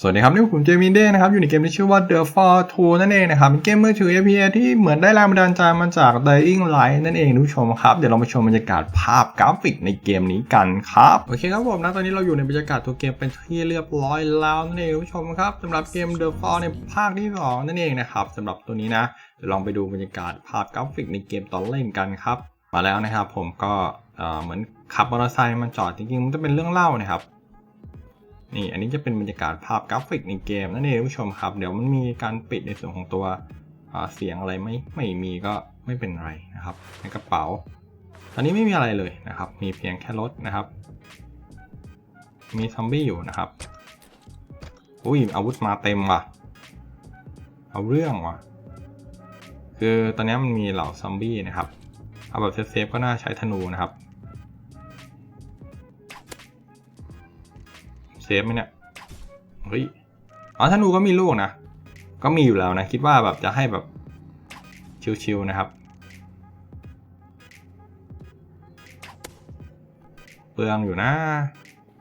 สวัสดีครับ นี่ผมเจมินเด้นะครับ อยู่ในเกมที่ชื่อว่า The Fall 2นั่นเองนะครับ เป็นเกมมือถือ FPS ที่เหมือนได้แรงบันดาลใจมาจาก Dying Light นั่นเองทุกผชมครับ เดี๋ยวเรามาชมบรรยากาศภาพกราฟิกในเกมนี้กันครับ โอเคครับผมนะตอนนี้เราอยู่ในบรรยากาศตัวเกมเป็นที่เรียบร้อยแล้วนั่นเองทุกผชมครับสำหรับเกม The Fall ในภาคที่สองนั่นเองนะครับสำหรับตัวนี้นะเดี๋ยวลองไปดูบรรยากาศภาพกราฟิกในเกมตอนเล่นกันครับมาแล้วนะครับผมก็เอ่อเหมือนขับมอเตอร์ไซค์มันจอดจริงๆมันจะเป็นเรื่องเล่านะครับ นี่อันนี้จะเป็นบรรยากาศภาพกราฟิกในเกมนั่นเองผู้ชมครับ เดี๋ยวมันมีการปิดในส่วนของตัวเสียงอะไรไม่ไม่มีก็ไม่เป็นไรนะครับ ในกระเป๋า ตอนนี้ไม่มีอะไรเลยนะครับ มีเพียงแค่รถนะครับ มีซอมบี้อยู่นะครับอุ้ยอาวุธมาเต็มว่ะ เอาเรื่องว่ะ คือตอนนี้มันมีเหล่าซอมบี้นะครับ เอาแบบเซฟๆก็น่าใช้ธนูนะครับ เซฟไหมเนี่ย เฮ้ย อ๋อธนูก็มีลูกนะ ก็มีอยู่แล้วนะ คิดว่าแบบจะให้แบบ ชิวๆนะครับ เปลืองอยู่นะ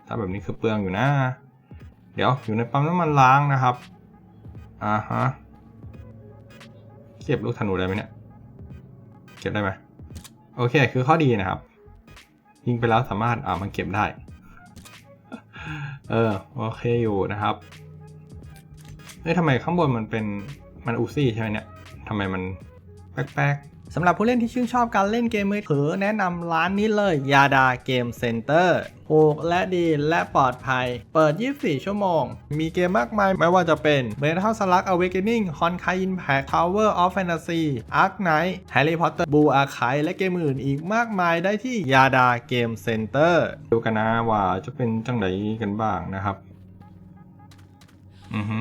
ถ้าแบบนี้คือเปลืองอยู่นะ เดี๋ยวอยู่ในปั๊มน้ำมันล้างนะครับ อ่าฮะ เก็บลูกธนูได้ไหมเนี่ย เก็บได้ไหม โอเค คือข้อดีนะครับ ยิงไปแล้วสามารถ อ่ามันเก็บได้ เออโอเคอยู่นะครับเฮ้ยทำไมข้างบนมันเป็นมันอูซี่ใช่ไหมเนี่ยทำไมมันแป๊กๆ สำหรับผู้เล่นที่ชื่นชอบการเล่นเกมมือถือแนะนำร้านนี้เลยยาดาเกมเซ็นเตอร์ถูกและดีและปลอดภัย เปิด 24 ชั่วโมง มีเกมมากมายไม่ว่าจะเป็น Metal Slug Awakening Honkai Impact Tower of Fantasy Ark Knight Harry Potter Blue Archive และเกมอื่นอีกมากมายได้ที่ยาดาเกมเซ็นเตอร์ดูกันนะว่าจะเป็นจังไดกันบ้างนะครับ อือฮึ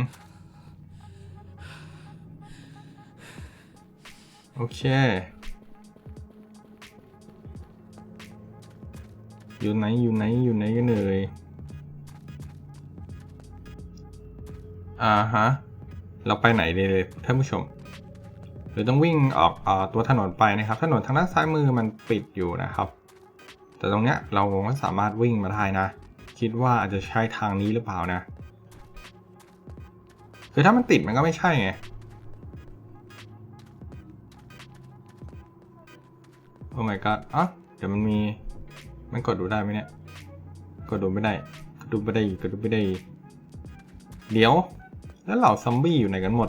โอเค อยู่ไหนอยู่ไหนอยู่ไหนกันเลยอ่าฮะ เราไปไหนดีเลยท่านผู้ชมหรือต้องวิ่งออกออตัวถนนไปนะครับ ถนนทางด้านซ้ายมือมันปิดอยู่นะครับ แต่ตรงเนี้ยเราก็สามารถวิ่งมาได้นะ คิดว่าอาจจะใช่ทางนี้หรือเปล่านะ คือถ้ามันติดมันก็ไม่ใช่ไง โอ้ my god อะเดี๋ยวมันมี มันกดดูได้ไหมเนี่ย กดดูไม่ได้ กดดูไม่ได้ กดดูไม่ได้ เดี๋ยว แล้วเหล่าซอมบี้อยู่ไหนกันหมด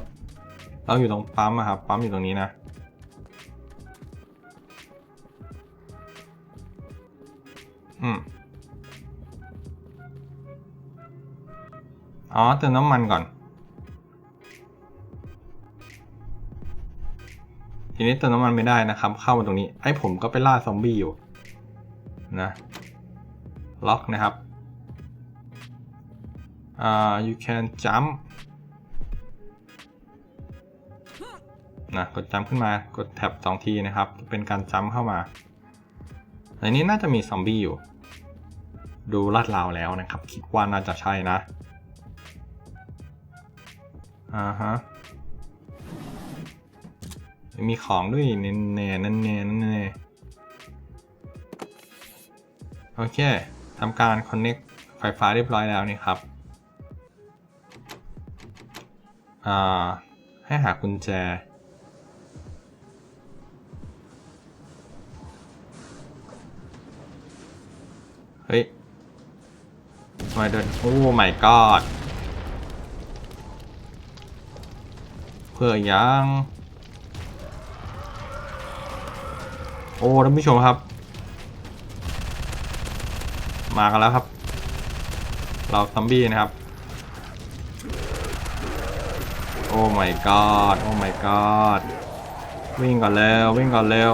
เราอยู่ตรงปั๊มอะครับ ปั๊มอยู่ตรงนี้นะ อืม อ๋อเติมน้ำมันก่อน ทีนี้เติมน้ำมันไม่ได้นะครับ เข้ามาตรงนี้ ไอ้ผมก็ไปล่าซอมบี้อยู่นะล็อกนะครับอ่า you can jump นะกดจัมขึ้นมากดแท็บสองทีนะครับ เป็นการจัมเข้ามาในนี้น่าจะมีซอมบี้อยู่ ดูลาดราวแล้วนะครับ คิดว่าน่าจะใช่นะอ่าฮะ มีของด้วยเน่เน่นั่นเน่นั่นเน่โอเคทำการ connect ไฟฟ้าเรียบร้อยแล้วนี่ครับอ่าให้หากุญแจ เฮ้ยทำไมเดินโอ้ my god เพื่อยัง อ้ท่านผู้ชมครับ มากันแล้วครับ เราซอมบี้นะครับ โอ้ my god โอ้ my god วิ่งก่อนเร็ววิ่งก่อนเร็ว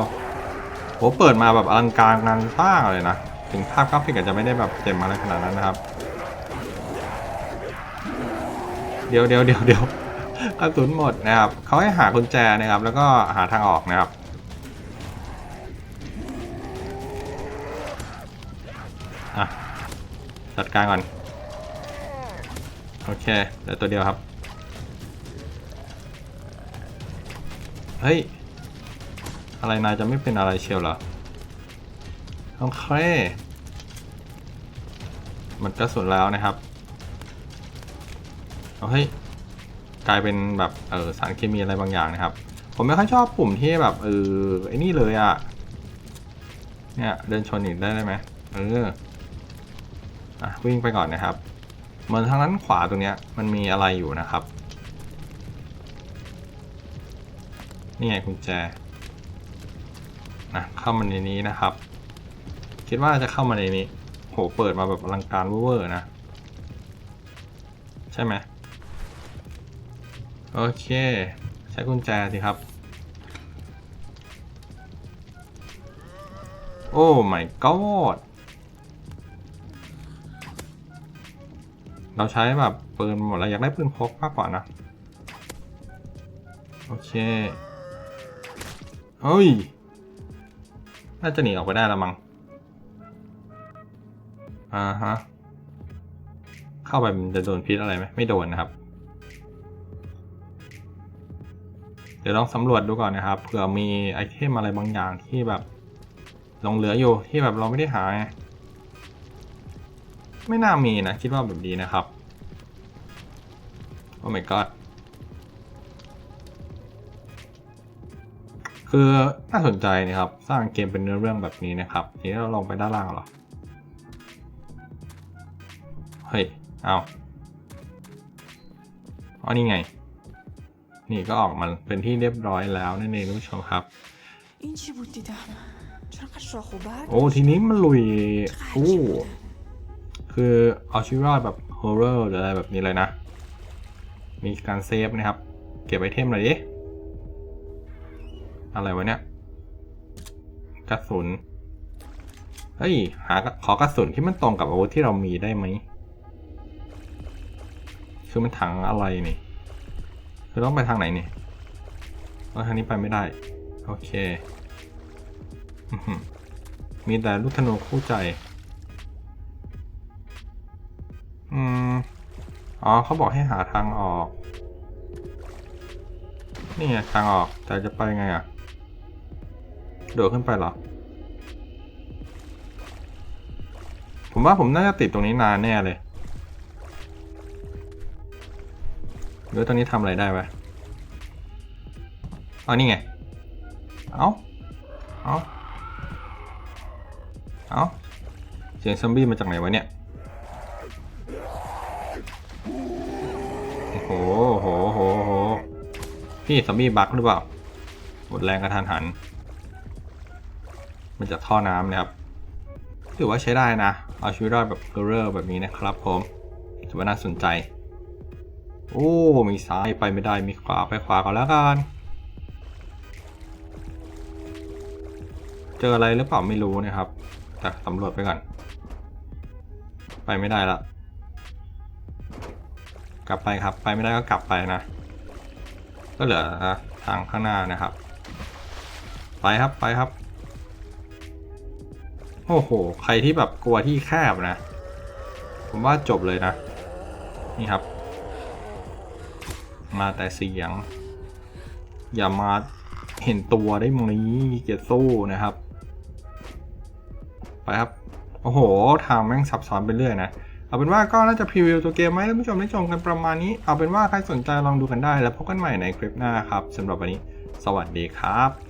โหเปิดมาแบบอลังการงานสร้างเลยนะ ถึงภาพกราฟิกอาจจะไม่ได้แบบเต็มอะไรขนาดนั้นนะครับ เดี๋ยวเดี๋ยวเดี๋ยวเดี๋ยวกระสุนหมดนะครับเขาให้หากุญแจนะครับ แล้วก็หาทางออกนะครับ จัดการก่อน โอเคเหลือตัวเดียวครับ เฮ้ย อะไรนายจะไม่เป็นอะไรเชียวเหรอโอเค มันกระสุนแล้วนะครับ เอาเฮ้ยกลายเป็นแบบเออสารเคมีอะไรบางอย่างนะครับ ผมไม่ค่อยชอบปุ่มที่แบบเออไอ้นี่เลยอะเนี่ยเดินชนอีกได้ไหมเออ อะวิ่งไปก่อนนะครับเหมือนทางนั้นขวาตรงเนี้ยมันมีอะไรอยู่นะครับ นี่ไงกุญแจนะเข้ามาในนี้นะครับ คิดว่าจะเข้ามาในนี้ โหเปิดมาแบบอลังการเวอร์นะ ใช่ไหมโอเค ใช้กุญแจสิครับ โอ้ my god เราใช้แบบปืนหมดแล้วอยากได้ปืนพกมากกว่านะ โอเคเฮ้ย น่าจะหนีออกไปได้แล้วมั้ง อ่าฮะ เข้าไปมันจะโดนพิษอะไรไหมไม่โดนนะครับ เดี๋ยวลองสำรวจดูก่อนนะครับ เผื่อมีไอเทมอะไรบางอย่างที่แบบหลงเหลืออยู่ที่แบบเราไม่ได้หาไง ไม่น่ามีนะ คิดว่าแบบนี้นะครับ โอ้ my god คือน่าสนใจนะครับ สร้างเกมเป็นเนื้อเรื่องแบบนี้นะครับ ทีนี้เราลองไปด้านล่างหรอ เฮ้ย เอาอันนี้ไง นี่ก็ออกมาเป็นที่เรียบร้อยแล้วนั่นเองทุกผู้ชมครับ โอ้ ทีนี้มันลุย โอ้ คือเอาชีวิตรอดแบบฮอร์เรอร์หรืออะไรแบบนี้เลยนะ มีการเซฟนะครับ เก็บไอเทมหน่อยดิ อะไรวะเนี่ย กระสุน เฮ้ย หาขอกระสุนที่มันตรงกับอาวุธที่เรามีได้ไหม คือมันถังอะไรนี่ คือต้องไปทางไหนนี่เออทางนี้ไปไม่ได้ โอเค มีแต่ลูกธนูคู่ใจ อืม อ๋อเขาบอกให้หาทางออก นี่ไงทางออก แต่จะไปไงอะ โดดขึ้นไปเหรอ ผมว่าผมน่าจะติดตรงนี้นานแน่เลยหรือตรงนี้ทำอะไรได้ไหมอ๋อนี่ไง เอาเอาเอาเสียงซอมบี้มาจากไหนวะเนี่ย โอ้โหโหโหโหพี่ซอมบี้บักหรือเปล่าหมดแรงกระทันหัน มันจะท่อน้ำนะครับถือว่าใช้ได้นะ เอาชีวิตรอดแบบเกอร์เรอร์แบบนี้นะครับผมถือว่าน่าสนใจ โอ้ มีซ้ายไปไม่ได้ มีขวาไปขวาก่อนแล้วกัน เจออะไรหรือเปล่าไม่รู้นะครับ แต่สำรวจไปก่อน ไปไม่ได้ละ กลับไปครับ ไปไม่ได้ก็กลับไปนะ ก็เหลือทางข้างหน้านะครับ ไปครับไปครับ โอ้โห ใครที่แบบกลัวที่แคบนะ ผมว่าจบเลยนะ นี่ครับ มาแต่เสียง อย่ามาเห็นตัวได้ไหมเกียรติสู้นะครับ ไปครับ โอ้โห ทางแม่งซับซ้อนไปเรื่อยนะ เอาเป็นว่าก็น่าจะพรีวิวตัวเกมไหมท่านผู้ชมได้ชมกันประมาณนี้ เอาเป็นว่าใครสนใจลองดูกันได้แล้วพบกันใหม่ในคลิปหน้าครับสำหรับวันนี้ สวัสดีครับ